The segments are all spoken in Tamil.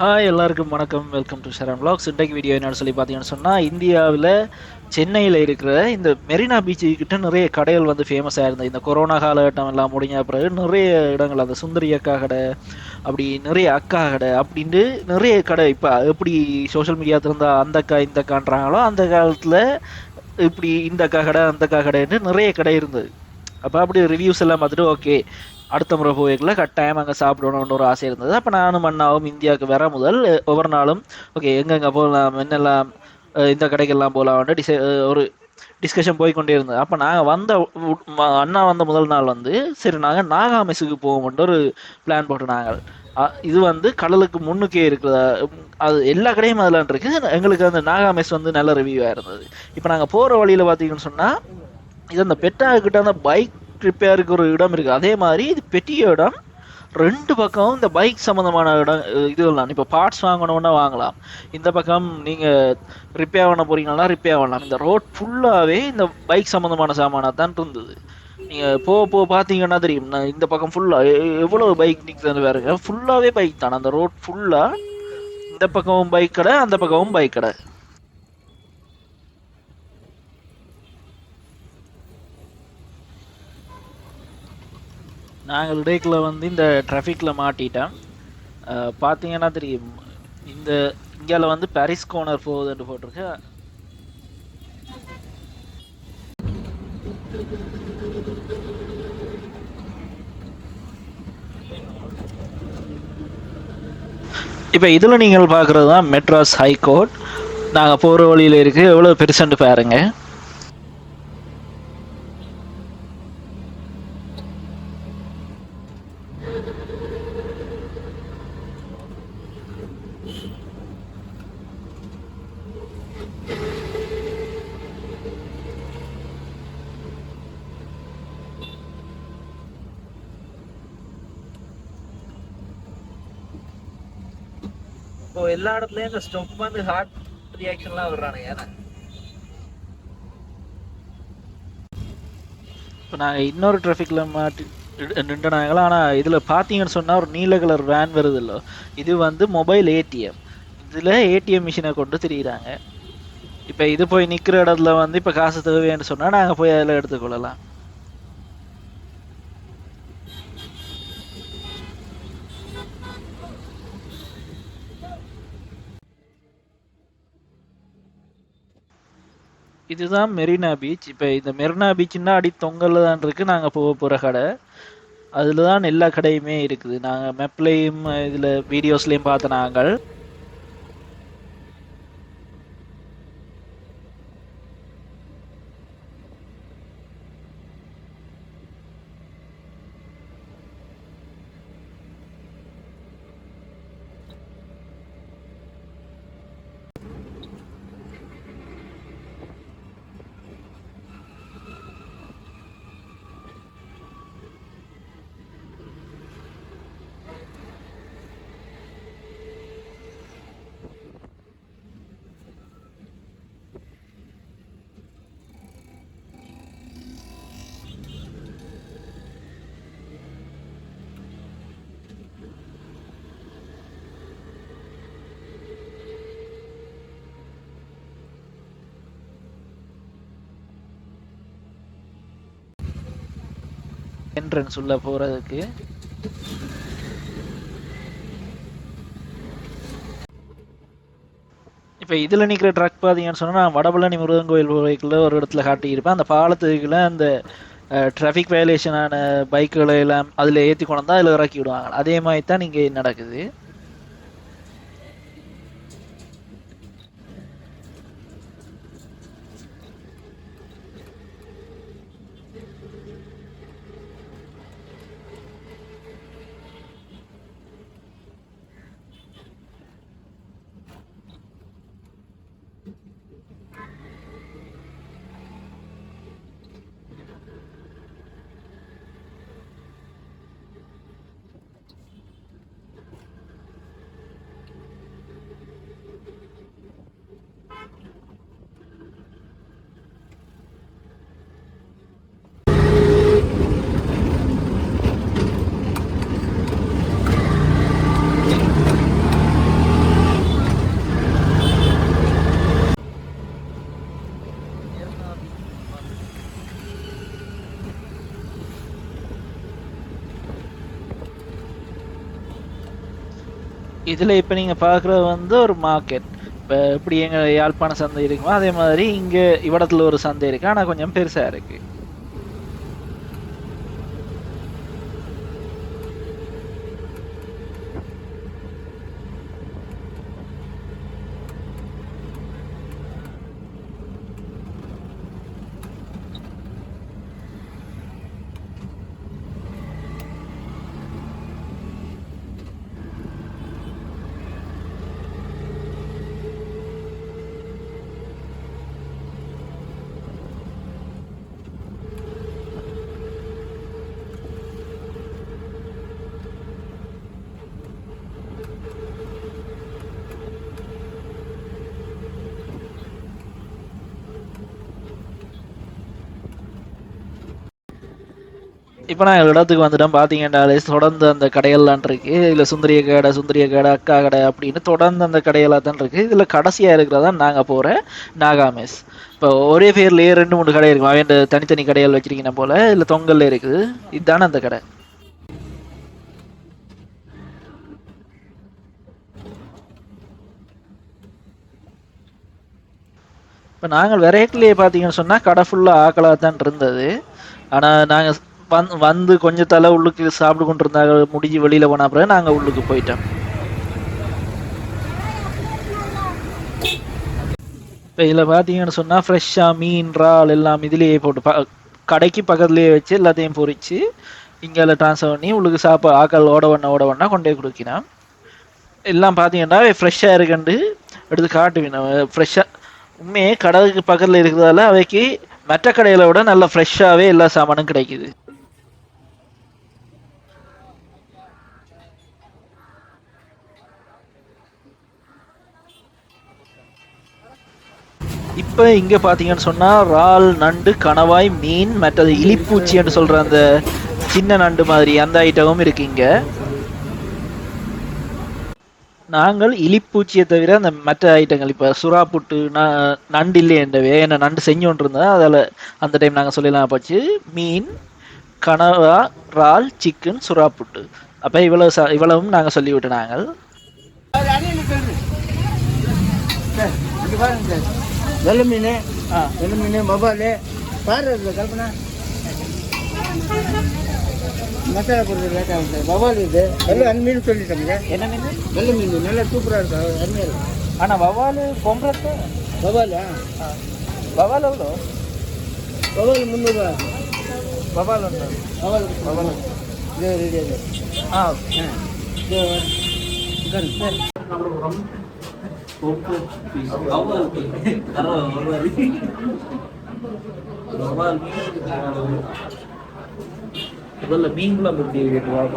ஹாய் எல்லாருக்கும் வணக்கம். Welcome to Sharam vlogs. இன்றைக்கு வீடியோ என்னன்னு சொல்லி பார்த்தீங்கன்னு சொன்னால் இந்தியாவில் சென்னையில் இருக்கிற இந்த மெரினா பீச்சு கிட்ட நிறைய கடைகள் வந்து ஃபேமஸ் ஆயிருந்தது இந்த கொரோனா காலகட்டம் எல்லாம் முடிஞ்ச பிறகு நிறைய இடங்கள் அந்த சுந்தரி அக்கா கடை அப்படி நிறைய அக்கா கடை அப்படின்ட்டு நிறைய கடை இப்போ எப்படி சோஷியல் மீடியா திறந்தா அந்த அக்கா இந்த அக்கான்றாங்களோ அந்த காலத்தில் இப்படி இந்த அக்கா கடை அந்த அக்கா கடைன்னு நிறைய கடை இருந்தது. அப்போ அப்படி ரிவ்யூஸ் எல்லாம் பார்த்துட்டு ஓகே அடுத்த முறை போய்க்குள்ள கட்டாயம் அங்கே சாப்பிடணும்னு ஒரு ஆசை இருந்தது. அப்போ நானும் அண்ணாவும் இந்தியாவுக்கு வர முதல் ஒவ்வொரு நாளும் ஓகே எங்கெங்கே போகலாம் என்னெல்லாம் இந்த கடைக்கெல்லாம் போகலாம்னு டிசை ஒரு டிஸ்கஷன் போய்க்கொண்டே இருந்தது. அப்போ நாங்கள் வந்த அண்ணா வந்த முதல் நாள் வந்து சரி நாங்கள் நாகாமெஸுக்கு போவோம்ன்ற ஒரு பிளான் போட்டு நாங்கள் இது வந்து கடலுக்கு முன்னுக்கே இருக்கிறதா அது எல்லா கடையும் அதில் இருக்குது எங்களுக்கு அந்த நாகாமேஸ் வந்து நல்ல ரிவ்யூவாக இருந்தது. இப்போ நாங்கள் போகிற வழியில் பார்த்தீங்கன்னு சொன்னால் இது அந்த பெட்டாகிட்ட அந்த பைக் ரிப்பேருக்கு ஒரு இடம் இருக்குது அதே மாதிரி இது பெரிய இடம் ரெண்டு பக்கம் இந்த பைக் சம்மந்தமான இடம் இதுலாம் இப்போ பார்ட்ஸ் வாங்கணும்னா வாங்கலாம். இந்த பக்கம் நீங்கள் ரிப்பேர் பண்ண போகிறீங்கன்னா ரிப்பேர் பண்ணலாம். இந்த ரோட் ஃபுல்லாகவே இந்த பைக் சம்மந்தமான சாமானாக தான் இருந்தது. நீங்கள் போக போக பார்த்தீங்கன்னா தெரியும். நான் இந்த பக்கம் ஃபுல்லாக எவ்வளோ பைக் நிற்கிறது பாருங்க. ஃபுல்லாகவே பைக் தான். அந்த ரோட் ஃபுல்லாக இந்த பக்கமும் பைக் கடை அந்த பக்கமும் பைக் கடை. நாங்கள் இடைக்கில் வந்து இந்த ட்ராஃபிக்கில் மாட்டிட்டோம். பார்த்தீங்கன்னா தெரியும். இந்த இந்தியாவில் வந்து பாரிஸ் கோனர் போகுதுன்னு போட்டிருக்கு. இப்போ இதில் நீங்கள் பார்க்குறது தான் மெட்ராஸ் ஹைகோர்ட் நாங்கள் போகிற வழியில் இருக்குது எவ்வளோ பெருசுன்ட்டு பாருங்கள் இப்போ எல்லா இடத்துலயும் இந்த ஸ்டொப் வந்து ஹார்ட் ரியாக்ஷன்லாம் வர்றானுங்க ஏன்னா. இப்போ நாங்கள் இன்னொரு டிராஃபிக்கில் மாட்டி நின்றுனாங்களா ஆனால் இதில் பார்த்தீங்கன்னு சொன்னால் ஒரு நீல கலர் வேன் வருது இல்லை? இது வந்து மொபைல் ஏடிஎம் இதில் ஏடிஎம் மிஷினை கொண்டு திரியிறாங்க. இப்போ இது போய் நிற்கிற இடத்துல வந்து இப்போ காசு தேவைன்னு சொன்னால் நாங்கள் போய் அதில் எடுத்துக்கொள்ளலாம். இதுதான் மெரினா பீச். இப்போ இந்த மெரினா பீச்னா அடி தொங்கல்ல தான் இருக்கு. நாங்கள் போக போகிற கடை. அதில் தான் எல்லா கடையுமே இருக்குது. நாங்கள் மெப்லேயும் இதில் வீடியோஸ்லேயும் பார்த்த நாங்கள். என்ட்ரன்ஸ் உள்ள போகிறதுக்கு இப்போ இதில் நிற்கிற ட்ரக் பார்த்தீங்கன்னு சொன்னால் நான் வடபழனி முருகன் கோயில் போய்க்குள்ள ஒரு இடத்துல காட்டியிருப்பேன். அந்த பாலத்துக்குள்ள அந்த டிராஃபிக் வயலேஷனான பைக்குகளை எல்லாம் அதில் ஏற்றி கொண்டு வந்தால் அதில் இறக்கி விடுவாங்க. அதே மாதிரி தான் இங்கே நடக்குது. இதில் இப்போ நீங்கள் பார்க்குறது வந்து ஒரு மார்க்கெட் இப்போ எப்படி எங்கள் யாழ்ப்பாண சந்தை இருக்குமோ அதே மாதிரி இங்கே இவடத்தில் ஒரு சந்தை இருக்குது ஆனால் கொஞ்சம் பெருசாக இருக்குது இப்போ நான் இடத்துக்கு வந்துட்டேன். பார்த்தீங்கன்னாலே தொடர்ந்து அந்த கடையெல்லாம் இருக்கு. இதில் சுந்தரிய கடை சுந்தரிய கடை அக்கா கடை அப்படின்னு தொடர்ந்து அந்த கடையெல்லாம் தான் இருக்கு. இதில் கடைசியாக இருக்கிறதா நாங்கள் போகிற நாகாமேஸ். இப்போ ஒரே பேர்லேயே ரெண்டு மூணு கடை இருக்கும் அவன் தனித்தனி கடைகள் வச்சிருக்கீங்க போல இதில் தொங்கல்ல இருக்குது. இதுதானே அந்த கடை. இப்போ நாங்கள் வெரைட்டிலேயே பார்த்தீங்கன்னு சொன்னால் கடை ஃபுல்லாக ஆக்கலாக தான் இருந்தது. ஆனால் நாங்கள் வந் வந்து கொஞ்சம் தலை உள்ளுக்கு சாப்பிட்டு கொண்டு இருந்தாங்க முடிஞ்சு வெளியில் போன பிறகு நாங்கள் உள்ளுக்கு போயிட்டோம். இப்போ இதில் பார்த்தீங்கன்னு சொன்னால் ஃப்ரெஷ்ஷாக மீன் இறால் எல்லாம் இதுலேயே போட்டு ப கடைக்கு பக்கத்துலேயே வச்சு எல்லாத்தையும் பொறிச்சு இங்கே ட்ரான்ஸ்ஃபர் பண்ணி உள்ளுக்கு சாப்பா ஆக்கள் ஓட பண்ண ஓட பண்ணால் கொண்டே கொடுக்கினான். எல்லாம் பார்த்தீங்கன்னா ஃப்ரெஷ்ஷாக இருக்குண்டு எடுத்து காட்டுவேன். ஃப்ரெஷ்ஷாக உண்மையே கடலுக்கு பக்கத்தில் இருக்கிறதால அவைக்கு மற்ற கடைகளை விட நல்ல ஃப்ரெஷ்ஷாகவே எல்லா சாமானும் கிடைக்குது. இப்போ இங்கே பார்த்தீங்கன்னு சொன்னால் இறால் நண்டு கணவாய் மீன் மற்றது இலிப்பூச்சின்னு சொல்கிற அந்த சின்ன நண்டு மாதிரி அந்த ஐட்டமும் இருக்கு இங்கே. நாங்கள் இலிப்பூச்சியை தவிர அந்த மற்ற ஐட்டங்கள் இப்போ சுறா புட்டு ந- நண்டு இல்லையன்றவே என்ன நண்டு செஞ்சு கொண்டு அதில் அந்த டைம் நாங்கள் சொல்லலாம் போச்சு மீன் கனவா இறால் சிக்கன் சுறா புட்டு. அப்போ இவ்வளவு ச இவ்வளவும் நாங்கள் சொல்லிவிட்டு நாங்கள். வெள்ளை மீன் வெள்ளை மீன் மொபாலு பாரு இருக்கு கல்பனா. மசாலா போடுறது லேட் ஆகும் சார் மொபால் இது. வெள்ளை அன் மீன் சொல்லிட்டோங்க. என்ன மீன்? வெள்ளை மீன் நல்லா சூப்பராக இருக்கும். அருமையாக இருக்கும். ஆனால் வவால் பொம்பளத்தை மொபாலா வவால் எவ்வளோ? மொபால் முந்நூறுரூவா வவால் ஒன்று. மொபால் மொபால் இது ரெடி அது ஆ. இது உட்காருங்க. முதல்ல மீன்குளம் எப்படி இருக்கு வாங்க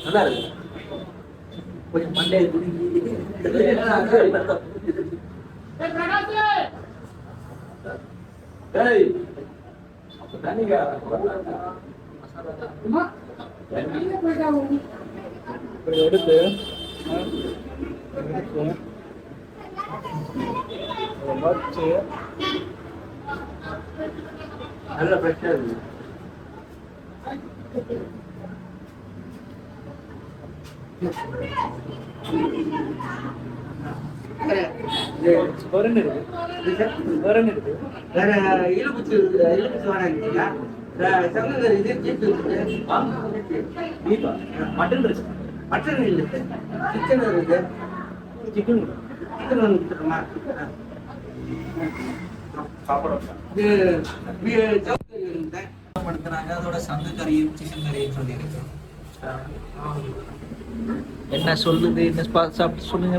நல்லா இருக்கு. கொஞ்சம் மண்டே எடுத்து வச்சு நல்ல ஃப்ரெஷ்ஷாக இருக்கு. இருக்கு. வரன் இருக்கு. வேற இழுப்புச்சு இழுப்புச்சு வேணாம் சங்கங்கர் இது ஜீப்பு இருக்குது பீஃபா மட்டன் இருக்கு. மட்டன் இல்லை. சிக்கன் இருக்கு. சிக்கன் இருக்கு. படுத்துறாங்க அதோட சங்கு கறியும் சிக்கன் கறியும் சொல்லியிருக்கு. என்ன சொல்லுது? என்ன சாப்பிட்டு சொல்லுங்க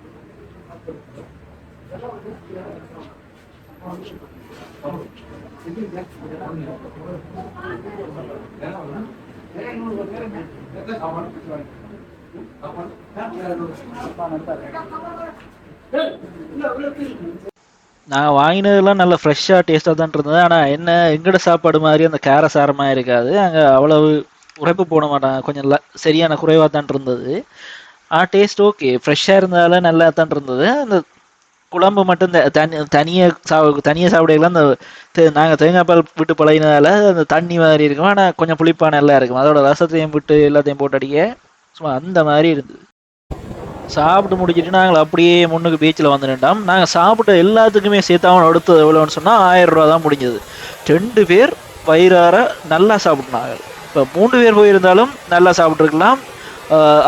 நான் வாங்கினதெல்லாம் நல்ல ஃப்ரெஷ்ஷாக டேஸ்ட்டாக தான் இருந்தது. ஆனால் என்ன எங்கட சாப்பாடு மாதிரி அந்த கேர சாரமாக இருக்காது. அங்கே அவ்வளவு உரைப்பு போட மாட்டாங்க. கொஞ்சம் சரியான குறைவாக தான் இருந்தது. ஆ டேஸ்ட் ஓகே ஃப்ரெஷ்ஷாக இருந்தால நல்லா தான் இருந்தது. அந்த குழம்பு மட்டும் த- தனி தனியாக சா தனியாக சாப்பிடல அந்த தே- நாங்கள் தேங்காய் பால் விட்டு பழகினதால அந்த தண்ணி மாதிரி இருக்கும். ஆனால் கொஞ்சம் புளிப்பாக நல்லா இருக்கும். அதோட ரசத்தையும் விட்டு எல்லாத்தையும் போட்டு அடிக்க சும்மா அந்த மாதிரி இருந்தது. சாப்பிட்டு முடிச்சுட்டு நாங்கள் அப்படியே முன்னுக்கு பீச்சில் வந்து நின்றோம். நாங்கள் சாப்பிட்ட எல்லாத்துக்குமே சேர்த்தாமல் அடுத்தது எவ்வளோன்னு சொன்னால் ஆயிரம் ரூபா தான் முடிஞ்சது. ரெண்டு பேர் வயிறார நல்லா சாப்பிட்னாங்க இப்போ மூன்று பேர் போயிருந்தாலும் நல்லா சாப்பிட்ருக்கலாம்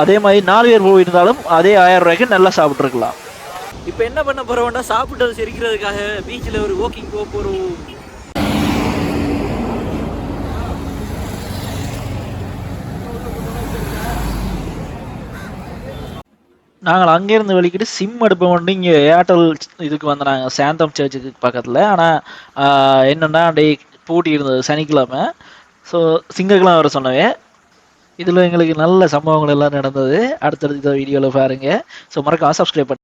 அதே மாதிரி நாலு பேர் போயிருந்தாலும் அதே ஆயிரம் ரூபாய்க்கு நல்லா சாப்பிட்ருக்கலாம் இப்போ என்ன பண்ண போகிறோம்னா சாப்பிட்டது செரிக்கிறதுக்காக பீச்சில் ஒரு வாக்கிங் போக போகிறோம் நாங்கள் அங்கேருந்து வெளிக்கிட்டு சிம் எடுப்போம் வந்து இங்கே ஏர்டெல் இதுக்கு வந்தாங்க சாந்தம் சர்ச்சுக்கு பக்கத்தில். ஆனால் என்னென்னா டே பூட்டி இருந்தது சனிக்கிழமை. ஸோ திங்கக்கிழமை வர சொன்னவே. இதில் எங்களுக்கு நல்ல சம்பவங்கள் எல்லாம் நடந்தது. அடுத்தடுத்த வீடியோவில் பாருங்கள் ஸோ மறக்காம சப்ஸ்கிரைப் பண்ணி